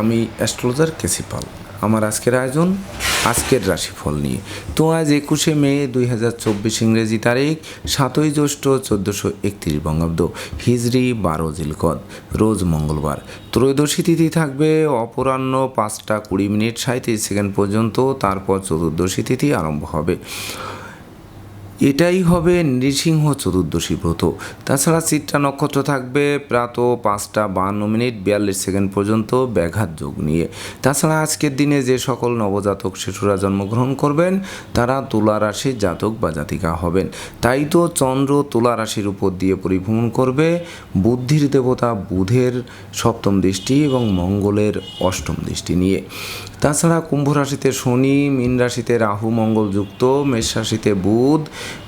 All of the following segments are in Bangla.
আমি অ্যাস্ট্রোলজার কেসিপাল। আমার আজকের আয়োজন, আজকের রাশিফল নিয়ে। তো আজ একুশে মে দুই হাজার চব্বিশ ইংরেজি তারিখ, সাতই জ্যৈষ্ঠ চোদ্দোশো একত্রিশ বঙ্গাব্দ। হিজড়ি বারো জিলকদ রোজ মঙ্গলবার। ত্রয়োদশী তিথি থাকবে অপরাহ্ন পাঁচটা কুড়ি মিনিট সাঁত্রিশ সেকেন্ড পর্যন্ত, তারপর চতুর্দশী তিথি আরম্ভ হবে। এটাই হবে নৃসিংহ চতুর্দশী ব্রত। তাছাড়া চিত্রা নক্ষত্র থাকবে প্রাত পাঁচটা বান্ন মিনিট বিয়াল্লিশ সেকেন্ড পর্যন্ত ব্যাঘাত যোগ নিয়ে। তাছাড়া আজকের দিনে যে সকল নবজাতক শিশুরা জন্মগ্রহণ করবেন, তারা তুলা রাশির জাতক বা জাতিকা হবেন। তাই তো চন্দ্র তুলা রাশির উপর দিয়ে পরিভ্রমণ করবে। বুদ্ধির দেবতা বুধের সপ্তম দৃষ্টি এবং মঙ্গলের অষ্টম দৃষ্টি নিয়ে। তাছাড়া কুম্ভ রাশিতে শনি, মীন রাশিতে রাহু মঙ্গল যুক্ত মেষ রাশিতে বুধ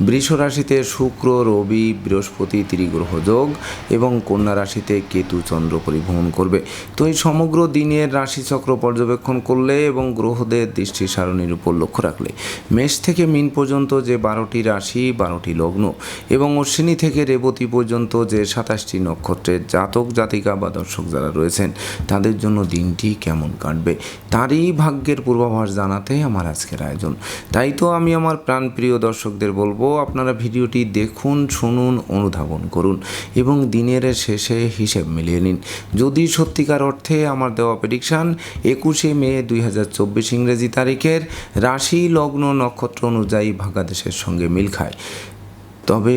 বৃষ রাশিতে শুক্র, রবি, বৃহস্পতি, ত্রিগ্রহ যোগ এবং কন্যা রাশিতে কেতু, চন্দ্র পরিভ্রমণ করবে। তো এই সমগ্র দিনের রাশিচক্র পর্যবেক্ষণ করলে এবং গ্রহদের দৃষ্টি সারণীর উপর লক্ষ্য রাখলে মেষ থেকে মিন পর্যন্ত যে বারোটি রাশি, বারোটি লগ্ন এবং অশ্বিনী থেকে রেবতী পর্যন্ত যে সাতাশটি নক্ষত্রের জাতক, জাতিকা বা দর্শক যারা রয়েছেন, তাদের জন্য দিনটি কেমন কাটবে তারই ভাগ্যের পূর্বাভাস জানাতে আমার আজকের আয়োজন। তাই তো আমি আমার প্রাণপ্রিয় দর্শকদের বলব, আপনারা ভিডিওটি দেখুন, শুনুন, অনুধাবন করুন এবং দিনের শেষে হিসেব মিলিয়ে নিন। যদি সত্যিকার অর্থে আমার দেওয়া প্রেডিকশান একুশে মে দুই হাজার চব্বিশ ইংরেজি তারিখের রাশি লগ্ন নক্ষত্র অনুযায়ী ভাগাদেশের সঙ্গে মিল খায়। তবে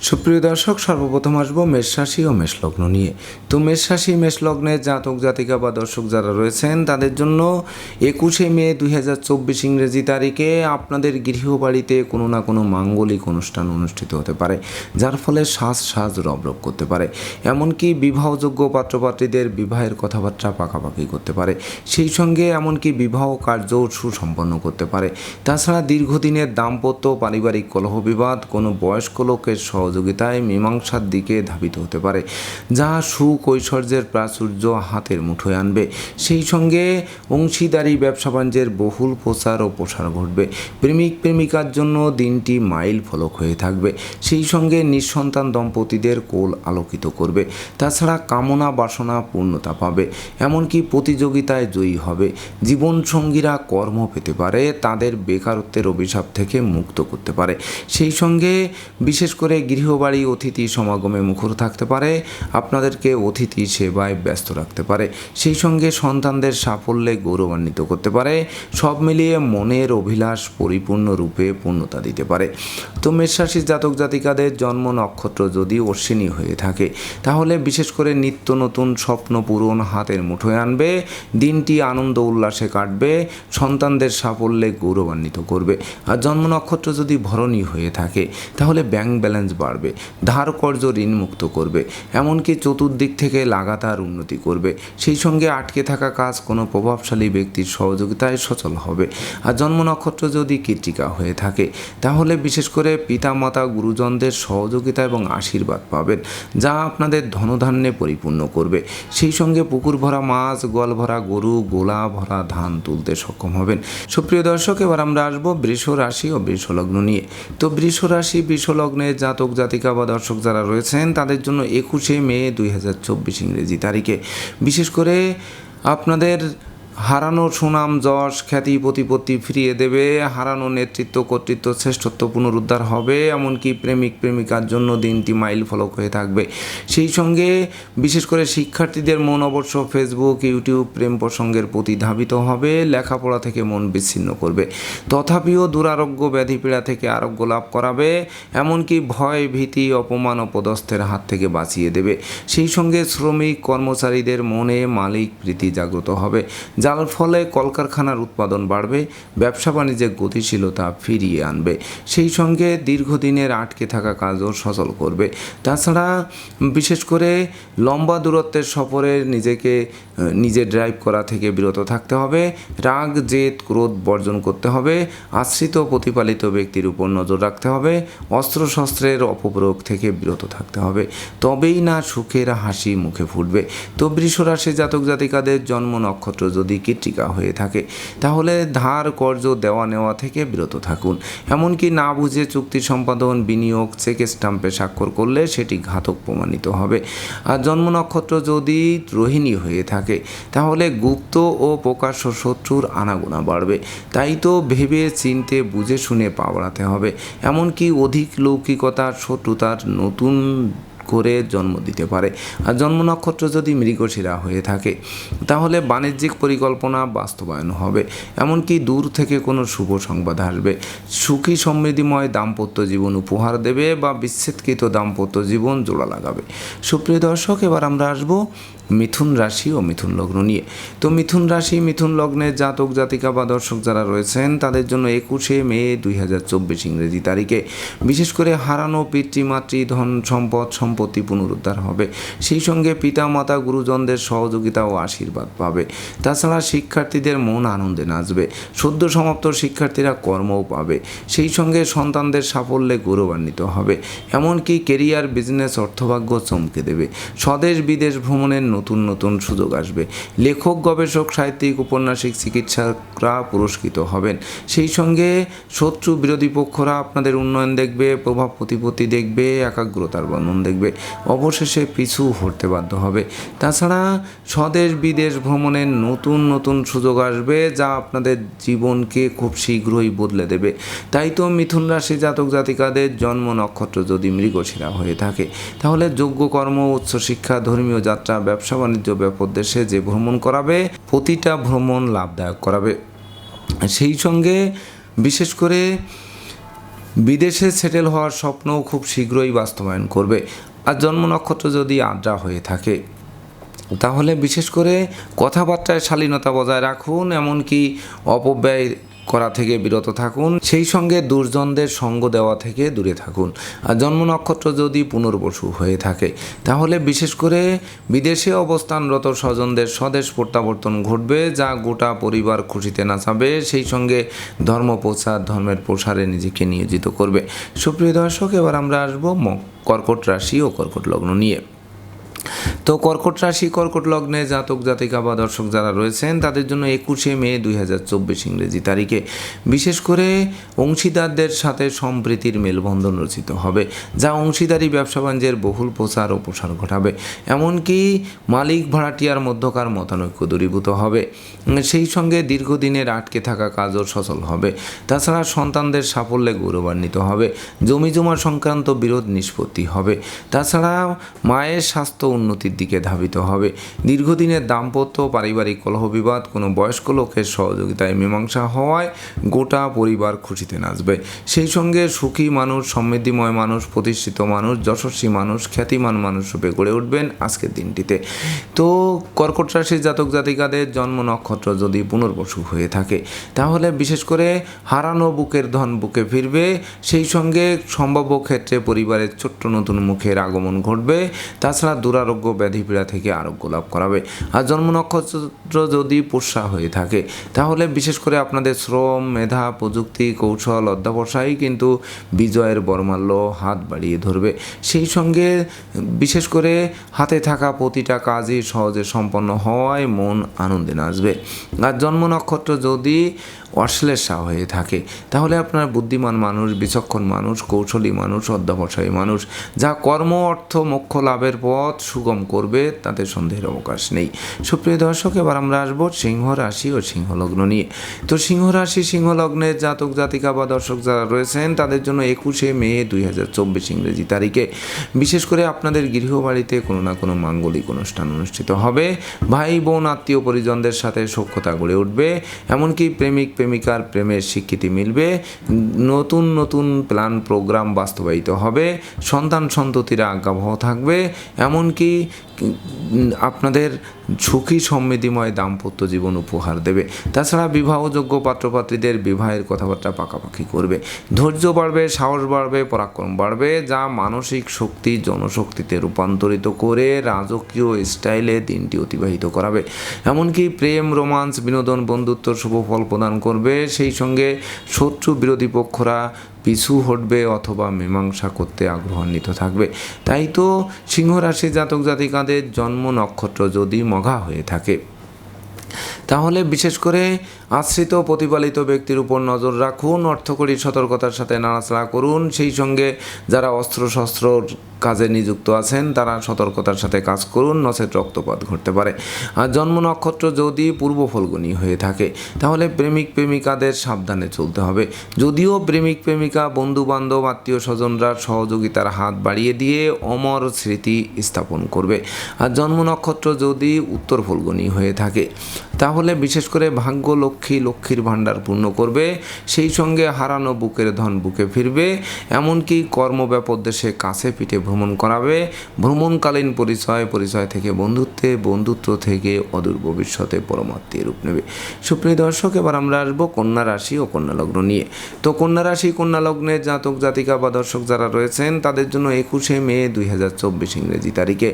সুপ্রিয় দর্শক, সর্বপ্রথম আসব মেষ রাশি ও মেষ লগ্ন নিয়ে। তো মেষ রাশি, মেষ লগ্নের জাতক, জাতিকা বা দর্শক যারা রয়েছেন, তাদের জন্য একুশে মে দুই হাজার চব্বিশ ইংরেজি তারিখে আপনাদের গৃহবাড়িতে কোনো না কোনো মাঙ্গলিক অনুষ্ঠান অনুষ্ঠিত হতে পারে, যার ফলে শ্বাস শ্বাস রব রব করতে পারে। এমনকি বিবাহযোগ্য পাত্রপাত্রীদের বিবাহের কথাবার্তা পাকাপাকি করতে পারে। সেই সঙ্গে এমনকি বিবাহ কার্য সুসম্পন্ন করতে পারে। তাছাড়া দীর্ঘদিনের দাম্পত্য পারিবারিক কলহ বিবাদ কোনো বয়স্ক লোকের সহযোগিতায় মীমাংসার দিকে ধাবিত হতে পারে, যা সুখ ঐশ্বর্যের প্রাচুর্য হাতের মুঠোয় আনবে। সেই সঙ্গে অংশীদারি ব্যবসা বাণিজ্যের বহুল প্রচার ও প্রসার ঘটবে। প্রেমিক প্রেমিকার জন্য দিনটি মাইল ফলক হয়ে থাকবে। সেই সঙ্গে নিঃসন্তান দম্পতিদের কোল আলোকিত করবে। তাছাড়া কামনা বাসনা পূর্ণতা পাবে। এমনকি প্রতিযোগিতায় জয়ী হবে। জীবনসঙ্গীরা কর্ম পেতে পারে, তাদের বেকারত্বের অভিশাপ থেকে মুক্ত করতে পারে। সেই সঙ্গে বিশেষ করে গৃহবাড়ি, অতিথি সমাগমে মুখর থাকতে পারে, আপনাদেরকে অতিথি সেবায় ব্যস্ত রাখতে পারে, সেই সঙ্গে সন্তানদের সাফল্যে গৌরবান্বিত করতে পারে, সব মিলিয়ে মনের অভিলাষ পরিপূর্ণ রূপে পূর্ণতা দিতে পারে। তো মেষরাশির জাতক জাতিকাদের জন্ম নক্ষত্র যদি অশ্বিনী হয়ে থাকে, তাহলে বিশেষ করে নিত্য নতুন স্বপ্ন পূরণ হাতের মুঠোয় আনবে, দিনটি আনন্দ উল্লাসে কাটবে, সন্তানদের সাফল্যে গৌরবান্বিত করবে। আর জন্ম নক্ষত্র যদি ভরণী হয়ে থাকে, তাহলে ব্যাংক ব্যালেন্স বাড়বে। ধার কর্য ঋণ মুক্ত করবে। এমনকি চতুর্দিক থেকে লাগাতার উন্নতি করবে। সেই সঙ্গে আটকে থাকা কাজ কোনো প্রভাবশালী ব্যক্তির সহযোগিতায় সচল হবে। আর জন্ম নক্ষত্র যদি কীর্তিকা হয়ে থাকে, তাহলে বিশেষ করে পিতামাতা, গুরুজনদের সহযোগিতা এবং আশীর্বাদ পাবেন, যা আপনাদের ধনধান্যে পরিপূর্ণ করবে। সেই সঙ্গে পুকুর ভরা মাছ গোয়াল ভরা গরু, গোলা ভরা ধান তুলতে সক্ষম হবেন। সুপ্রিয় দর্শক, এবার আমরা আসব বৃষ রাশি ও বৃষ লগ্ন নিয়ে। তো বৃষ রাশি বৃষ লগ্নের জাতক জাতিকা বা দর্শক যারা রয়েছেন, তাদের জন্য একুশে মে দুই হাজার চব্বিশ ইংরেজি তারিখে। বিশেষ করে আপনাদের হারানো সুনাম, যশ, খ্যাতি, প্রতিপত্তি ফিরিয়ে দেবে। হারানো নেতৃত্ব, কর্তৃত্ব শ্রেষ্ঠত্ব পুনরুদ্ধার হবে, এমনকি প্রেমিক, প্রেমিকার জন্য দিনটি মাইল ফলক হয়ে থাকবে। সেই সঙ্গে বিশেষ করে শিক্ষার্থীদের মন অবশ্য ফেসবুক ইউটিউব প্রেম প্রসঙ্গের প্রতি ধাবিত হবে, লেখাপড়া থেকে মন বিচ্ছিন্ন করবে। তথাপিও দুরারোগ্য ব্যাধি পীড়া থেকে আরোগ্য লাভ করাবে, এমনকি ভয়, ভীতি, অপমান অপদস্থের হাত থেকে বাঁচিয়ে দেবে। সেই সঙ্গে শ্রমিক, কর্মচারীদের মনে মালিক প্রীতি জাগ্রত হবে। যার ফলে কলকারখানার উৎপাদন বাড়বে, ব্যবসা বাণিজ্যের গতিশীলতা ফিরিয়ে আনবে। সেই সঙ্গে দীর্ঘদিনের আটকে থাকা কাজও সচল করবে। তাছাড়া বিশেষ করে লম্বা দূরত্বের সফরে নিজেকে, নিজে ড্রাইভ করা থেকে বিরত থাকতে হবে। রাগ, জেদ, ক্রোধ বর্জন করতে হবে। আশ্রিত প্রতিপালিত ব্যক্তির উপর নজর রাখতে হবে। অস্ত্রশস্ত্রের অপপ্রয়োগ থেকে বিরত থাকতে হবে। তবেই না সুখের হাসি মুখে ফুটবে। তো বৃষরাশি জাতক জাতিকাদের জন্ম নক্ষত্র যদি কৃত্রিকা হয়ে থাকে। তাহলে ধার, কর্জ দেওয়া নেওয়া থেকে বিরত থাকুন। এমনকি না বুঝে চুক্তি সম্পাদন, বিনিয়োগ, চেক স্টাম্পে স্বাক্ষর করলে সেটি ঘাতক প্রমাণিত হবে। আর জন্ম নক্ষত্র যদি রোহিণী হয়ে থাকে, তাহলে গুপ্ত ও প্রকাশ্য শত্রুর আনাগোনা বাড়বে। তাই তো ভেবে, চিনতে, বুঝে, শুনে পা বাড়াতে হবে। এমনকি অধিক লৌকিকতার শত্রুতার নতুন করে জন্ম দিতে পারে। আর জন্ম নক্ষত্র যদি মৃগশিরা হয়ে থাকে, তাহলে বাণিজ্যিক পরিকল্পনা বাস্তবায়ন হবে। এমনকি দূর থেকে কোনো শুভ সংবাদ আসবে। সুখী সমৃদ্ধিময় দাম্পত্য জীবন উপহার দেবে বা বিচ্ছেদকৃত দাম্পত্য জীবন জোড়া লাগাবে। সুপ্রিয় দর্শক, এবার আমরা আসব মিথুন রাশি ও মিথুন লগ্ন নিয়ে। তো মিথুন রাশি, মিথুন লগ্নের জাতক, জাতিকা বা দর্শক যারা রয়েছেন, তাদের জন্য একুশে মে দুই হাজার চব্বিশ ইংরেজি তারিখে। বিশেষ করে হারানো পিতৃমাতৃ ধন, সম্পদ, সম্পত্তি পুনরুদ্ধার হবে। সেই সঙ্গে পিতা মাতা গুরুজনদের সহযোগিতা ও আশীর্বাদ পাবে। তাছাড়া শিক্ষার্থীদের মন আনন্দে নাচবে। সদ্য সমাপ্ত শিক্ষার্থীরা কর্মও পাবে। সেই সঙ্গে সন্তানদের সাফল্যে গৌরবান্বিত হবে। এমনকি কেরিয়ার, বিজনেস, অর্থভাগ্য চমকে দেবে। স্বদেশ বিদেশ ভ্রমণের নতুন নতুন সুযোগ আসবে। লেখক, গবেষক, সাহিত্যিক, উপন্যাসিক, চিকিৎসকরা পুরস্কৃত হবেন। সেই সঙ্গে শত্রু বিরোধী পক্ষরা আপনাদের উন্নয়ন দেখবে, প্রভাব প্রতিপত্তি দেখবে, একাগ্রতার বন্ধন দেখবে। অবশেষে পিছু হতে বাধ্য হবে। তাছাড়া স্বদেশ বিদেশ ভ্রমণের নতুন নতুন সুযোগ আসবে যা আপনাদের জীবনকে খুব শীঘ্রই বদলে দেবে। তাই তো মিথুন রাশি জাতক জাতিকাদের জন্ম নক্ষত্র যদি মৃগশিরা হয়ে থাকে, তাহলে যোগ্য কর্ম, উচ্চশিক্ষা, ধর্মীয় যাত্রা, ব্যবসা বাণিজ্য ব্যাপদেশে যে ভ্রমণ করাবে, প্রতিটা ভ্রমণ লাভদায়ক করাবে। সেই সঙ্গে বিশেষ করে বিদেশে সেটেল হওয়ার স্বপ্নও খুব শীঘ্রই বাস্তবায়ন করবে। আর জন্ম নক্ষত্র যদি আদ্রা হয়ে থাকে, তাহলে বিশেষ করে কথাবার্তায় শালীনতা বজায় রাখুন, এমনকি অপব্যয় করা থেকে বিরত থাকুন, সেই সঙ্গে দুর্জনদের সঙ্গ দেওয়া থেকে দূরে থাকুন। আর জন্ম নক্ষত্র যদি পুনর্বসু হয়ে থাকে, তাহলে বিশেষ করে বিদেশে অবস্থানরত স্বজনদের স্বদেশ প্রত্যাবর্তন ঘটবে, যা গোটা পরিবার খুশিতে নাচাবে, সেই সঙ্গে ধর্ম প্রচার, ধর্মের প্রসারে নিজেকে নিয়োজিত করবে। সুপ্রিয় দর্শক, এবার আমরা আসব কর্কট রাশি ও কর্কট লগ্ন নিয়ে। তো কর্কট রাশি, কর্কট লগ্নে জাতক, জাতিকা বা দর্শক যারা রয়েছেন, তাদের জন্য একুশে মে দুই হাজার চব্বিশ ইংরেজি তারিখে। বিশেষ করে অংশীদারদের সাথে সম্প্রীতির মেলবন্ধন রচিত হবে, যা অংশীদারি, ব্যবসা বাণিজ্যের বহুল প্রচার ও প্রসার ঘটাবে। এমনকি মালিক ভাড়াটিয়ার মধ্যকার মতানৈক্য দূরীভূত হবে। সেই সঙ্গে দীর্ঘদিনের আটকে থাকা কাজও সচল হবে। তাছাড়া সন্তানদের সাফল্যে গৌরবান্বিত হবে। জমি জমা সংক্রান্ত বিরোধ নিষ্পত্তি হবে। তাছাড়া মায়ের স্বাস্থ্য উন্নতির দিকে ধাবিত হবে। দীর্ঘদিনের দাম্পত্য পারিবারিক কলহ বিবাদ, কোনো বয়স্ক লোকের সহযোগিতায় মীমাংসা হওয়ায় গোটা পরিবার খুশিতে নাচবে। সেই সঙ্গে সুখী মানুষ, সমৃদ্ধিময় মানুষ, প্রতিষ্ঠিত মানুষ, যশস্বী মানুষ, খ্যাতিমান মানুষ রূপে গড়ে উঠবেন আজকের দিনটিতে। তো কর্কট রাশির জাতক জাতিকাদের জন্ম নক্ষত্র যদি পুনর্বসু হয়ে থাকে, তাহলে বিশেষ করে হারানো বুকের ধন বুকে ফিরবে। সেই সঙ্গে সম্ভাব্য ক্ষেত্রে পরিবারের ছোট্ট নতুন মুখের আগমন ঘটবে। তাছাড়া দুরারোগ্য ব্যাধি পীড়া থেকে আরোগ্য লাভ করাবে। আর জন্ম নক্ষত্র যদি পোষা হয়ে থাকে, তাহলে বিশেষ করে আপনাদের শ্রম, মেধা, প্রযুক্তি, কৌশল অধ্যাবসায় কিন্তু বিজয়ের বর্মাল্য হাত বাড়িয়ে ধরবে। সেই সঙ্গে বিশেষ করে হাতে থাকা প্রতিটা কাজই সহজে সম্পন্ন হওয়ায় মন আনন্দে নাচবে। আর জন্ম নক্ষত্র যদি অশ্লেষা হয়ে থাকে। তাহলে আপনার বুদ্ধিমান মানুষ, বিচক্ষণ মানুষ, কৌশলী মানুষ, অধ্যাবসায়ী মানুষ, যা কর্ম, অর্থ, মোক্ষ লাভের পথ সুগম করবে, তাতে সন্দেহের অবকাশ নেই। সুপ্রিয় দর্শক, এবার আমরা আসব সিংহ রাশি ও সিংহ লগ্ন নিয়ে। তো সিংহ রাশি, সিংহ লগ্নের জাতক, জাতিকা বা দর্শক যারা রয়েছেন, তাদের জন্য একুশে মে দুই হাজার চব্বিশ ইংরেজি তারিখে। বিশেষ করে আপনাদের গৃহবাড়িতে কোনো না কোনো মাঙ্গলিক অনুষ্ঠান অনুষ্ঠিত হবে। ভাই, বোন, আত্মীয়, পরিজনদের সাথে সখ্যতা গড়ে উঠবে। এমনকি প্রেমিক প্রেমিকার প্রেমের স্বীকৃতি মিলবে। নতুন নতুন প্ল্যান প্রোগ্রাম বাস্তবায়িত হবে। সন্তান সন্ততিরা আজ্ঞাবহ থাকবে। এমনকি আপনাদের সুখী সমৃদ্ধিময় দাম্পত্য জীবন উপহার দেবে। তাছাড়া বিবাহযোগ্য পাত্রপাত্রীদের বিবাহের কথাবার্তা পাকাপাকি করবে। ধৈর্য বাড়বে, সাহস বাড়বে, পরাক্রম বাড়বে, যা মানসিক শক্তি জনশক্তিতে রূপান্তরিত করে রাজকীয় স্টাইলে দিনটি অতিবাহিত করাবে। এমনকি প্রেম, রোমান্স, বিনোদন, বন্ধুত্ব, শুভ ফল প্রদান করবে। সেই সঙ্গে শত্রু বিরোধী পক্ষরা পিছু হটবে অথবা মীমাংসা করতে আগ্রহান্বিত থাকবে। তাই তো সিংহরাশি জাতক জাতিকাদের জন্ম নক্ষত্র যদি মঘা হয়ে থাকে। তাহলে বিশেষ করে আশ্রিত প্রতিপালিত ব্যক্তির উপর নজর রাখুন, অর্থকরী সতর্কতার সাথে নাড়াচাড়া করুন। সেই সঙ্গে যারা অস্ত্রশস্ত্রর কাজে নিযুক্ত আছেন, তারা সতর্কতার সাথে কাজ করুন, নচেত রক্তপাত ঘটতে পারে। আর জন্ম নক্ষত্র যদি পূর্ব ফলগুনি হয়ে থাকে, তাহলে প্রেমিক প্রেমিকাদের সাবধানে চলতে হবে। যদিও প্রেমিক প্রেমিকা বন্ধু বান্ধব আত্মীয় স্বজনরা সহযোগিতার হাত বাড়িয়ে দিয়ে অমর স্মৃতি স্থাপন করবে। আর জন্ম নক্ষত্র যদি উত্তর ফলগুনি হয়ে থাকে তাহলে বিশেষ করে ভাগ্য লক্ষ্মী লক্ষ্মীর ভাণ্ডার পূর্ণ করবে, সেই সঙ্গে হারানো বুকের ধন বুকে ফিরবে, এমনকি কর্মব্যাপক দেশে কাছে পিঠে ভ্রমণ করাবে, ভ্রমণকালীন পরিচয় পরিচয় থেকে বন্ধুত্বে, বন্ধুত্ব থেকে অদূর ভবিষ্যতে পরমাত্মীয় রূপ নেবে। সুপ্রিয় দর্শক, এবার আমরা আসব কন্যা রাশি ও কন্যা লগ্ন নিয়ে। তো কন্যা রাশি, কন্যা লগ্নের জাতক, জাতিকা বা দর্শক যারা রয়েছেন, তাদের জন্য একুশে মে দুই হাজার চব্বিশ ইংরেজি তারিখে।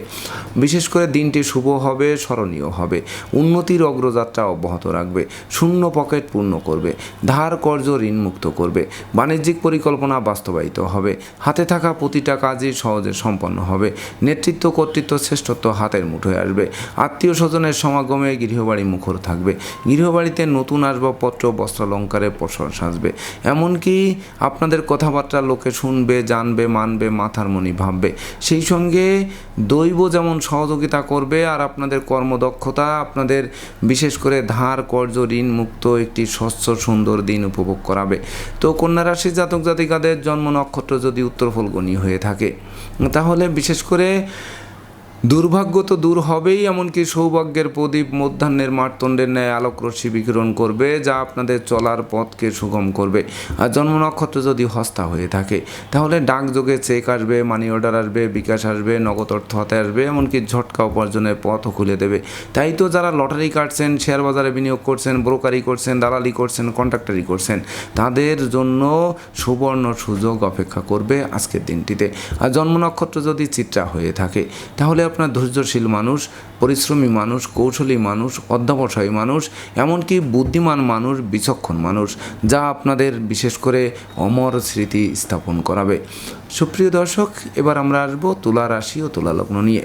বিশেষ করে দিনটি শুভ হবে, স্মরণীয় হবে। উন্নতির অগ্রযাত্রা অব্যাহত রাখবে, শূন্য পকেট পূর্ণ করবে, ধার কর্জ ঋণ মুক্ত করবে, বাণিজ্যিক পরিকল্পনা বাস্তবায়িত হবে, হাতে থাকা প্রতিটা কাজই সহজে সম্পন্ন হবে, নেতৃত্ব কর্তৃত্ব শ্রেষ্ঠত্ব হাতের মুঠোয় আসবে, আত্মীয় স্বজনের সমাগমে গৃহবাড়ি মুখর থাকবে, গৃহবাড়িতে নতুন আসবাবপত্র, বস্ত্রালঙ্কারে প্রসার সাজবে, এমনকি আপনাদের কথাবার্তা লোকে শুনবে, জানবে, মানবে, মাথার মনি ভাববে, সেই সঙ্গে দৈব যেমন সহযোগিতা করবে আর আপনাদের কর্মদক্ষতা, আপনাদের বিশেষ করে ধার কর্য ঋণ মুক্ত একটি স্বচ্ছ, সুন্দর দিন উপভোগ করাবে। তো কন্যা রাশির জাতক জাতিকাদের জন্ম নক্ষত্র যদি উত্তর ফলগণী হয়ে থাকে, তাহলে বিশেষ করে দুর্ভাগ্য তো দূর হবেই, এমনকি সৌভাগ্যের প্রদীপ মধ্যাহ্নের মারতণ্ডের ন্যায় আলোক রশ্মি বিকিরণ করবে, যা আপনাদের চলার পথকে সুগম করবে। আর জন্ম নক্ষত্র যদি হস্তা হয়ে থাকে, তাহলে ডাকযোগে চেক আসবে মানি অর্ডার আসবে, বিকাশ আসবে, নগদ অর্থ হাতে আসবে, এমনকি ঝটকা উপার্জনের পথও খুলে দেবে। তাই তো যারা লটারি কাটছেন শেয়ার বাজারে বিনিয়োগ করছেন ব্রোকারি করছেন, দালালি করছেন কন্ট্রাক্টারি করছেন, তাদের জন্য সুবর্ণ সুযোগ অপেক্ষা করবে আজকের দিনটিতে। আর জন্ম নক্ষত্র যদি চিত্রা হয়ে থাকে, তাহলে আপনার ধৈর্যশীল মানুষ, পরিশ্রমী মানুষ, কৌশলী মানুষ, অধ্যাবসায়ী মানুষ, এমনকি বুদ্ধিমান মানুষ, বিচক্ষণ মানুষ, যা আপনাদের বিশেষ করে অমর স্মৃতি স্থাপন করাবে। সুপ্রিয় দর্শক, এবার আমরা আসব তুলা রাশি ও তুলা লগ্ন নিয়ে।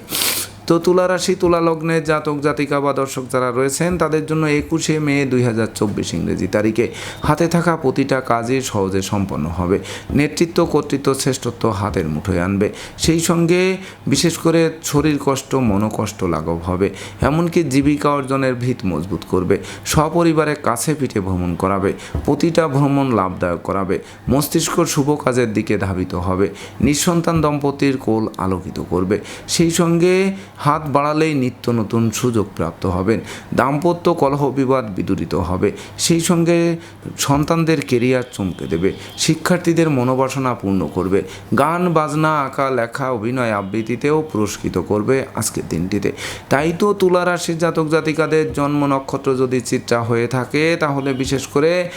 তো তুলা রাশি তুলা লগ্নে জাতক, জাতিকা বা দর্শক যারা রয়েছেন, তাদের জন্য একুশে মে দুই হাজার চব্বিশ ইংরেজি তারিখে হাতে থাকা প্রতিটা কাজই সহজে সম্পন্ন হবে। নেতৃত্ব, কর্তৃত্ব, শ্রেষ্ঠত্ব হাতের মুঠোয় আনবে। সেই সঙ্গে বিশেষ করে শরীর কষ্ট, মনোকষ্ট লাঘব হবে। এমনকি জীবিকা অর্জনের ভিত মজবুত করবে। সপরিবারে কাছে পিঠে ভ্রমণ করাবে। প্রতিটা ভ্রমণ লাভদায়ক করাবে। মস্তিষ্ক শুভ কাজের দিকে ধাবিত হবে। নিঃসন্তান দম্পতির কোল আলোকিত করবে। সেই সঙ্গে হাত বাড়ালেই নিত্য নতুন সুযোগ প্রাপ্ত হবেন। দাম্পত্য কলহ বিবাদ বিদূরিত হবে। সেই সঙ্গে সন্তানদের কেরিয়ার চমকে দেবে। শিক্ষার্থীদের মনোবাসনা পূর্ণ করবে। গান, বাজনা, আঁকা, লেখা, অভিনয় আবৃত্তিতেও পুরস্কৃত করবে আজকের দিনটিতে। তাই তো তুলা রাশির জাতক জাতিকাদের জন্ম নক্ষত্র যদি চিত্রা হয়ে থাকে, তাহলে বিশেষ করে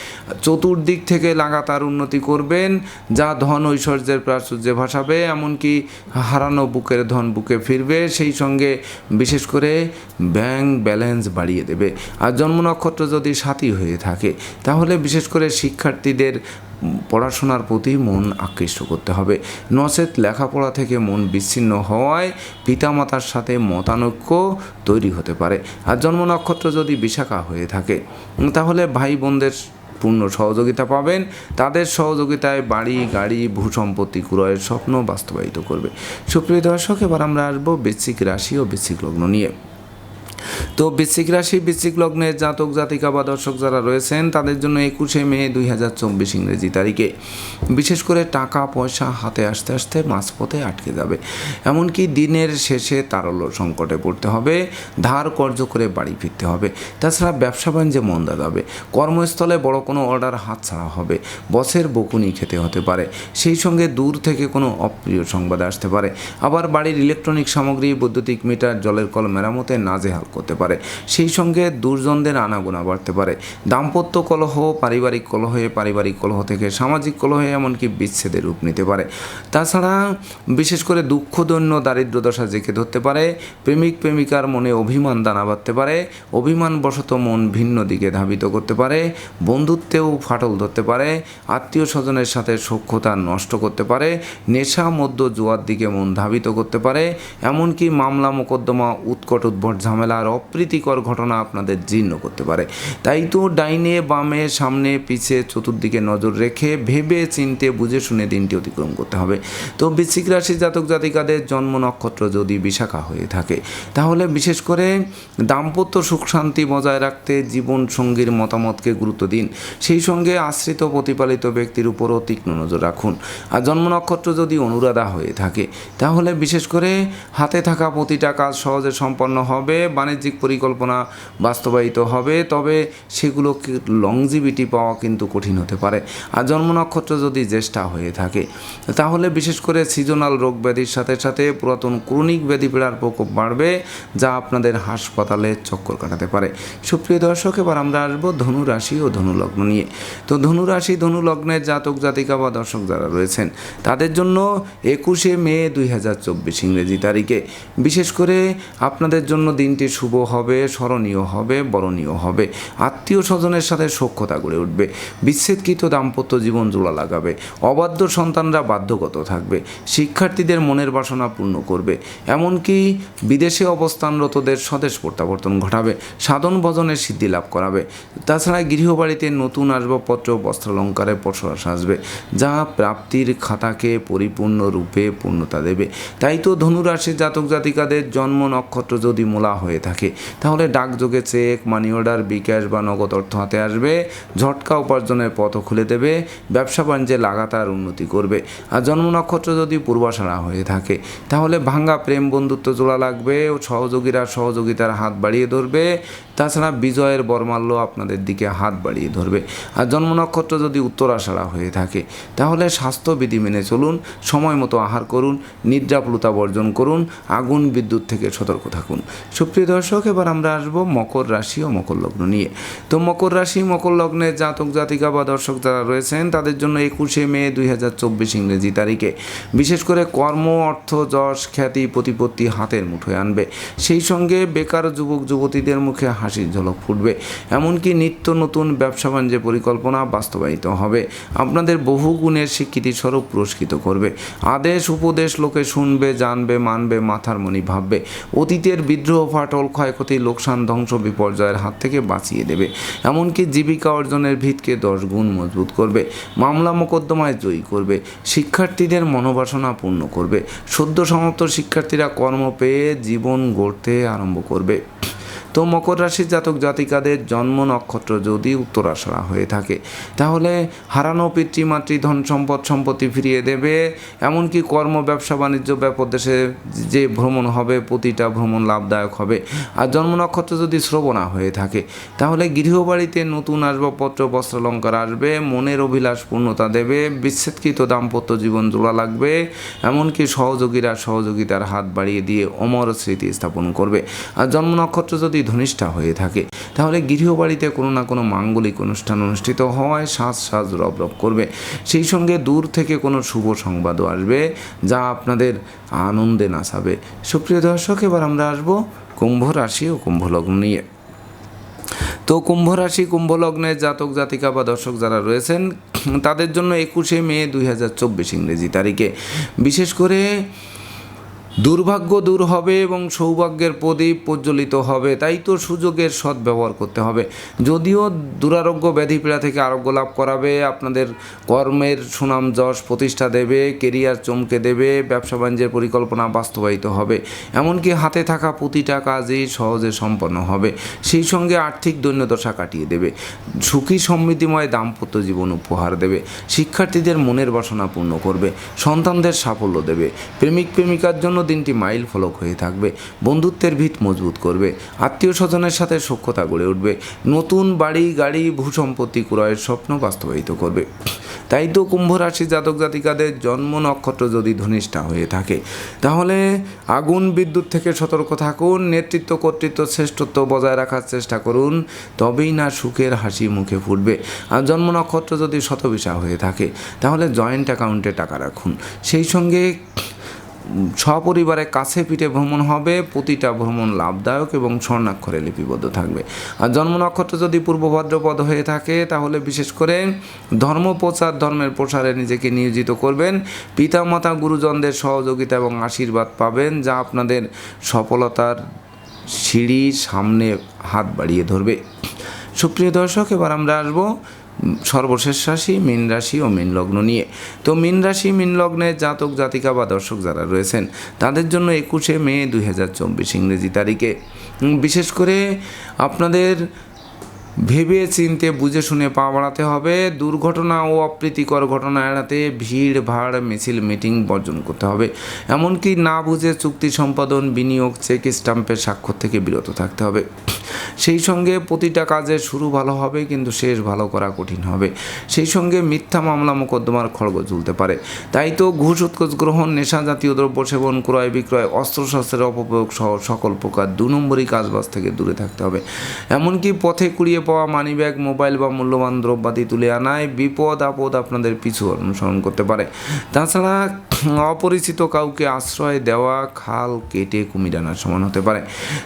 চতুর্দিক থেকে লাগাতার উন্নতি করবেন। যা ধন ঐশ্বর্যের প্রাচুর্যে ভাসাবে, এমনকি হারানো বুকের ধন বুকে ফিরবে, সেই সঙ্গে বিশেষ করে ব্যাংক ব্যালেন্স বাড়িয়ে দেবে। আর জন্ম নক্ষত্র যদি সাথী হয়ে থাকে, তাহলে বিশেষ করে শিক্ষার্থীদের পড়াশোনার প্রতি মন আকৃষ্ট করতে হবে। নচেত লেখাপড়া থেকে মন বিচ্ছিন্ন হওয়ায় পিতামাতার সাথে মতানৈক্য তৈরি হতে পারে। আর জন্ম নক্ষত্র যদি বিশাখা হয়ে থাকে, তাহলে ভাই বোনদের পূর্ণ সহযোগিতা পাবেন। তাদের সহযোগিতায় বাড়ি, গাড়ি, ভূসম্পত্তি ক্রয়ের স্বপ্ন বাস্তবায়িত করবে। সুপ্রিয় দর্শক, এবার আমরা আসব বেসিক রাশি ও বেসিক লগ্ন নিয়ে। তো বৃশ্চিক রাশি, বৃশ্চিক লগ্নে জাতক, জাতিকা বা দর্শক যারা রয়েছেন, তাদের জন্য একুশে মে দুই হাজার চব্বিশ ইংরেজি তারিখে। বিশেষ করে টাকা, পয়সা হাতে আসতে আসতে মাঝপথে আটকে যাবে। এমনকি দিনের শেষে তারল্য সংকটে পড়তে হবে, ধার কর্য করে বাড়ি ফিরতে হবে। তাছাড়া ব্যবসা বাণিজ্যে মন্দা যাবে। কর্মস্থলে বড় কোনো অর্ডার হাতছাড়া হবে। বসের বকুনি খেতে হতে পারে। সেই সঙ্গে দূর থেকে কোনো অপ্রিয় সংবাদ আসতে পারে। আবার বাড়ির ইলেকট্রনিক সামগ্রী, বৈদ্যুতিক মিটার, জলের কল মেরামতে নাজেহাল। করতে পারে। সেই সঙ্গে দুর্জনদের আনাগোনা বাড়তে পারে। দাম্পত্য কলহ, পারিবারিক কলহে পারিবারিক কলহ থেকে সামাজিক কলহে এমনকি বিচ্ছেদের রূপ নিতে পারে। তাছাড়া বিশেষ করে দুঃখ, দৈন্য দারিদ্র দশা জেঁকে ধরতে পারে। প্রেমিক, প্রেমিকার মনে অভিমান দানা বাঁধতে পারে। অভিমানবশত মন ভিন্ন দিকে ধাবিত করতে পারে। বন্ধুত্বেও ফাটল ধরতে পারে। আত্মীয় স্বজনের সাথে সখ্যতা নষ্ট করতে পারে। নেশা মধ্য জুয়ার দিকে মন ধাবিত করতে পারে। এমনকি মামলা, মোকদ্দমা, উৎকট উদ্ভট ঝামেলা আর অপ্রীতিকর ঘটনা আপনাদের জীর্ণ করতে পারে। তাই তো ডাইনে, বামে, সামনে, পিছে, চতুর্দিকে নজর রেখে ভেবে চিনতে, বুঝে শুনে দিনটি অতিক্রম করতে হবে। তো বৃশ্চিক রাশি জাতক জাতিকাদের জন্ম নক্ষত্র যদি বিশাখা হয়ে থাকে, তাহলে বিশেষ করে দাম্পত্য সুখ শান্তি বজায় রাখতে জীবন সঙ্গীর মতামতকে গুরুত্ব দিন। সেই সঙ্গে আশ্রিত প্রতিপালিত ব্যক্তির উপরও তীক্ষ্ণ নজর রাখুন। আর জন্ম নক্ষত্র যদি অনুরাধা হয়ে থাকে, তাহলে বিশেষ করে হাতে থাকা প্রতিটা কাজ সহজে সম্পন্ন হবে বাণিজ্যিক পরিকল্পনা বাস্তবায়িত হবে, তবে সেগুলো লংজিভিটি পাওয়া কিন্তু কঠিন হতে পারে। আর জন্ম নক্ষত্র যদি জ্যেষ্ঠা হয়ে থাকে, তাহলে বিশেষ করে সিজনাল রোগ ব্যাধির সাথে সাথে পুরাতন ক্রনিক ব্যাধি পীড়ার প্রকোপ বাড়বে, যা আপনাদের হাসপাতালে চক্কর কাটাতে পারে। সুপ্রিয় দর্শক, এবার আমরা আসব ধনু রাশি ও ধনুলগ্ন নিয়ে। তো ধনু রাশি ধনু জাতক জাতিকা বা দর্শক যারা রয়েছেন, তাদের জন্য একুশে মে দুই হাজার চব্বিশ ইংরেজি তারিখে। বিশেষ করে আপনাদের জন্য দিনটি শুভ হবে, স্মরণীয় হবে, বরণীয় হবে। আত্মীয় স্বজনের সাথে সখ্যতা গড়ে উঠবে। বিচ্ছেদকৃত দাম্পত্য জীবন জোড়া লাগাবে। অবাধ্য সন্তানরা বাধ্যগত থাকবে। শিক্ষার্থীদের মনের বাসনা পূর্ণ করবে। এমনকি বিদেশে অবস্থানরতদের স্বদেশ প্রত্যাবর্তন ঘটাবে। সাধন ভজনের সিদ্ধি লাভ করাবে। তাছাড়া গৃহবাড়িতে নতুন আসবাবপত্র, বস্ত্রালঙ্কারে পশরা সাজবে, যা প্রাপ্তির খাতাকে পরিপূর্ণ রূপে পূর্ণতা দেবে। তাই তো ধনুরাশির জাতক জাতিকাদের জন্ম নক্ষত্র যদি মোলা হয়ে থাকে তাহলে ডাকযোগে চেক মানি অর্ডার বিকাশ বা নগদ অর্থ হাতে আসবে। ঝটকা উপার্জনের পথ খুলে দেবে। ব্যবসা বাণিজ্যে লাগাতার উন্নতি করবে। আর জন্ম নক্ষত্র যদি পূর্বাশারা হয়ে থাকে, তাহলে ভাঙ্গা প্রেম বন্ধুত্ব জোড়া লাগবে ও সহযোগীরা সহযোগিতার হাত বাড়িয়ে ধরবে। তাছাড়া বিজয়ের বর্মাল্য আপনাদের দিকে হাত বাড়িয়ে ধরবে। আর জন্ম নক্ষত্র যদি উত্তরাশারা হয়ে থাকে, তাহলে স্বাস্থ্যবিধি মেনে চলুন, সময় মতো আহার করুন, নিদ্রাপ্লুতা বর্জন করুন, আগুন বিদ্যুৎ থেকে সতর্ক থাকুন। সুপ্রিয় দর্শক, এবার আমরা আসব মকর রাশি ও মকর লগ্ন নিয়ে। তো মকর রাশি, মকর লগ্নের জাতক, জাতিকা বা দর্শক যারা রয়েছেন, তাদের জন্য একুশে মে দুই হাজার চব্বিশ ইংরেজি তারিখে। বিশেষ করে কর্ম, অর্থ, যশ, খ্যাতি, প্রতিপত্তি হাতের মুঠোয় আনবে। সেই সঙ্গে বেকার যুবক, যুবতীদের মুখে হাসির ঝলক ফুটবে। এমনকি নিত্য নতুন ব্যবসা বাণিজ্যের পরিকল্পনা বাস্তবায়িত হবে। আপনাদের বহু গুণের স্বীকৃতি স্বরূপ পুরস্কৃত করবে। আদেশ, উপদেশ, লোকে শুনবে, জানবে, মানবে, মাথার মনি ভাববে। অতীতের বিদ্রোহ, ফাটল, ক্ষয়ক্ষতি, লোকসান, ধ্বংস, বিপর্যয়ের হাত থেকে বাঁচিয়ে দেবে। এমনকি জীবিকা অর্জনের ভিতকে দশ গুণ মজবুত করবে। মামলা মোকদ্দমায় জয়ী করবে। শিক্ষার্থীদের মনোবাসনা পূর্ণ করবে। সদ্য সমাপ্ত শিক্ষার্থীরা কর্ম পেয়ে জীবন গড়তে আরম্ভ করবে। তো মকর রাশির জাতক জাতিকাদের জন্ম নক্ষত্র যদি উত্তরাশারা হয়ে থাকে, তাহলে হারানো পিতৃমাতৃ ধন সম্পদ, সম্পত্তি ফিরিয়ে দেবে। এমনকি কর্ম, ব্যবসা, বাণিজ্য, ব্যাপক দেশে যে ভ্রমণ হবে, প্রতিটা ভ্রমণ লাভদায়ক হবে। আর জন্ম নক্ষত্র যদি শ্রবণা হয়ে থাকে, তাহলে গৃহবাড়িতে নতুন আসবাবপত্র, বস্ত্রালঙ্কার আসবে, মনের অভিলাষ পূর্ণতা দেবে, বিচ্ছেদকৃত দাম্পত্য জীবন জোড়া লাগবে, এমনকি সহযোগীরা সহযোগিতার হাত বাড়িয়ে দিয়ে অমর স্মৃতি স্থাপন করবে। আর জন্ম নক্ষত্র যদি ধনিষ্ঠা হয়ে থাকে, তাহলে গৃহবাড়িতে কোনো না কোনো মাঙ্গলিক অনুষ্ঠান অনুষ্ঠিত হওয়ায় সাজ সাজ রব রব করবে। সেই সঙ্গে দূর থেকে কোনো শুভ সংবাদও আসবে, যা আপনাদের আনন্দে নাচাবে। সুপ্রিয় দর্শক, এবার আমরা আসব কুম্ভ রাশি ও কুম্ভ লগ্ন নিয়ে। তো কুম্ভ রাশি, কুম্ভ লগ্নের জাতক, জাতিকা বা দর্শক যারা রয়েছেন, তাদের জন্য একুশে মে দুই হাজার চব্বিশ ইংরেজি তারিখে। বিশেষ করে দুর্ভাগ্য দূর হবে এবং সৌভাগ্যের প্রদীপ প্রজ্বলিত হবে। তাই তো সুযোগের সদ্ব্যবহার করতে হবে। যদিও দুরারোগ্য ব্যাধিপীড়া থেকে আরোগ্য লাভ করাবে, আপনাদের কর্মের সুনাম যশ প্রতিষ্ঠা দেবে, কেরিয়ার চমকে দেবে, ব্যবসা বাণিজ্যের পরিকল্পনা বাস্তবায়িত হবে। এমনকি হাতে থাকা প্রতিটা কাজই সহজে সম্পন্ন হবে। সেই সঙ্গে আর্থিক দৈন্যদশা কাটিয়ে দেবে। সুখী সমৃদ্ধিময় দাম্পত্য জীবন উপহার দেবে। শিক্ষার্থীদের মনের বাসনা পূর্ণ করবে। সন্তানদের সাফল্য দেবে। প্রেমিক প্রেমিকার জন্য দিনটি মাইল ফলক হয়ে থাকবে। বন্ধুত্বের ভিত মজবুত করবে। আত্মীয় স্বজনের সাথে সখ্যতা গড়ে উঠবে। নতুন বাড়ি, গাড়ি, ভূসম্পত্তি ক্রয়ের স্বপ্ন বাস্তবায়িত করবে। তাই তো কুম্ভ রাশি জাতক জাতিকাদের জন্ম নক্ষত্র যদি ধনিষ্ঠা হয়ে থাকে, তাহলে আগুন বিদ্যুৎ থেকে সতর্ক থাকুন, নেতৃত্ব, কর্তৃত্ব, শ্রেষ্ঠত্ব বজায় রাখার চেষ্টা করুন, তবেই না সুখের হাসি মুখে ফুটবে। আর জন্ম নক্ষত্র যদি শতবিশা হয়ে থাকে, তাহলে জয়েন্ট অ্যাকাউন্টে টাকা রাখুন। সেই সঙ্গে সপরিবারে কাছে পিঠে ভ্রমণ হবে, প্রতিটা ভ্রমণ লাভদায়ক এবং স্বর্ণাক্ষরে লিপিবদ্ধ থাকবে। আর জন্ম নক্ষত্র যদি পূর্ব ভাদ্রপদ হয়ে থাকে, তাহলে বিশেষ করে ধর্ম প্রচার ধর্মের প্রসারে নিজেকে নিয়োজিত করবেন। পিতামাতা, গুরুজনদের সহযোগিতা এবং আশীর্বাদ পাবেন, যা আপনাদের সফলতার সিঁড়ির সামনে হাত বাড়িয়ে ধরবে। সুপ্রিয় দর্শক, এবার আমরা আসব সর্বশেষ রাশি মীন রাশি ও মীন লগ্ন নিয়ে। তো মীন রাশি, মীন লগ্নে জাতক, জাতিকা বা দর্শক যারা রয়েছেন, তাদের জন্য একুশে মে দুই হাজার চব্বিশ ইংরেজি তারিখে। বিশেষ করে আপনাদের ভেবে চিনতে বুঝে শুনে পা বাড়াতে হবে। দুর্ঘটনা ও অপ্রীতিকর ঘটনা এড়াতে ভিড়, ভাড়, মিছিল, মিটিং বর্জন করতে হবে। এমনকি না বুঝে চুক্তি সম্পাদন, বিনিয়োগ, চেক স্টাম্পের স্বাক্ষর থেকে বিরত থাকতে হবে। সেই সঙ্গে প্রতিটা কাজের শুরু ভালো হবে, কিন্তু শেষ ভালো করা কঠিন হবে। সেই সঙ্গে মিথ্যা মামলা, মোকদ্দমার খড়গ ঝুলতে পারে। তাই তো ঘুষ, উৎকোচ গ্রহণ, নেশা জাতীয় দ্রব্য সেবন, ক্রয় বিক্রয়, অস্ত্রশস্ত্রের অপপ্রয়োগ সহ সকল প্রকার দু নম্বরই কাজবাজ থেকে দূরে থাকতে হবে। এমনকি পথে কুড়িয়ে পাওয়া মানিব্যাগ মোবাইল বা মূল্যবান দ্রব্যাদি তুলে আনায় বিপদ আপদ আপনাদের পিছু অনুসরণ করতে পারে। তাছাড়া অপরিচিত কাউকে আশ্রয় দেওয়া, খাল কেটে কুমির আনার সমান হতে পারে।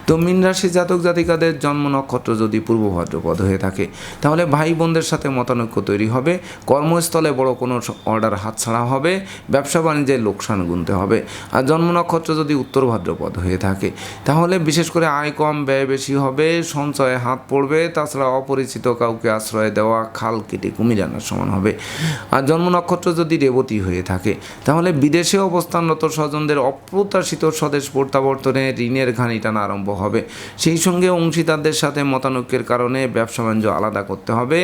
তো মীন রাশি জাতক জাতিকাদের জন্ম নক্ষত্র যদি পূর্ব ভাদ্রপদ হয়ে থাকে, তাহলে ভাই বোনদের সাথে মতানৈক্য তৈরি হবে, কর্মস্থলে বড় কোনো অর্ডার হাতছাড়া হবে, ব্যবসা বাণিজ্যে লোকসান গুনতে হবে। আর জন্ম নক্ষত্র যদি উত্তর ভাদ্রপদ হয়ে থাকে, তাহলে বিশেষ করে আয় কম, ব্যয় বেশি হবে, সঞ্চয়ে হাত পড়বে, তাছাড়া অপরিচিত কাউকে আশ্রয় দেওয়া, খাল কেটে কুমির আনার সমান হবে। আর জন্ম নক্ষত্র যদি রেবতী হয়ে থাকে, তাহলে বিদেশে অবস্থানরত স্বজনদের অপ্রত্যাশিত স্বদেশ প্রত্যাবর্তনে ঋণের ঘানি টানা আরম্ভ হবে। সেই সঙ্গে অংশীদারদের সাথে মতানৈক্যের কারণে ব্যবসা বাণিজ্য আলাদা করতে হবে।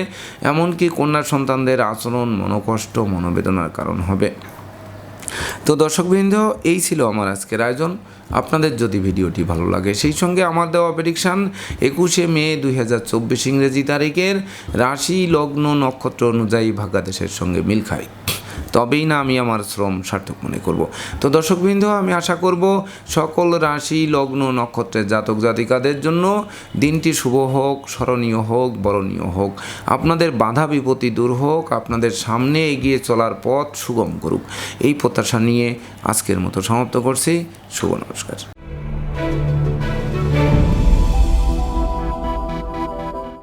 এমনকি কন্যা সন্তানদের আচরণ মনোকষ্ট, মনোবেদনার কারণ হবে। তো দর্শকবৃন্দ, এই ছিল আমার আজকের আয়োজন। আপনাদের যদি ভিডিওটি ভালো লাগে, সেই সঙ্গে আমার দেওয়া প্রেডিকশান একুশে মে দুই হাজার চব্বিশ ইংরেজি তারিখের রাশি, লগ্ন, নক্ষত্র অনুযায়ী ভাগ্যাদেশের সঙ্গে মিল খায় তবেই না আমি আমার শ্রম সার্থক মনে করব। তো দর্শকবৃন্দ, আমি আশা করব সকল রাশি, লগ্ন, নক্ষত্রের জাতক জাতিকাদের জন্য দিনটি শুভ হোক, স্মরণীয় হোক, বরণীয় হোক। আপনাদের বাধা বিপত্তি দূর হোক, আপনাদের সামনে এগিয়ে চলার পথ সুগম করুক। এই প্রত্যাশা নিয়ে আজকের মতো সমাপ্ত করছি। শুভ নমস্কার।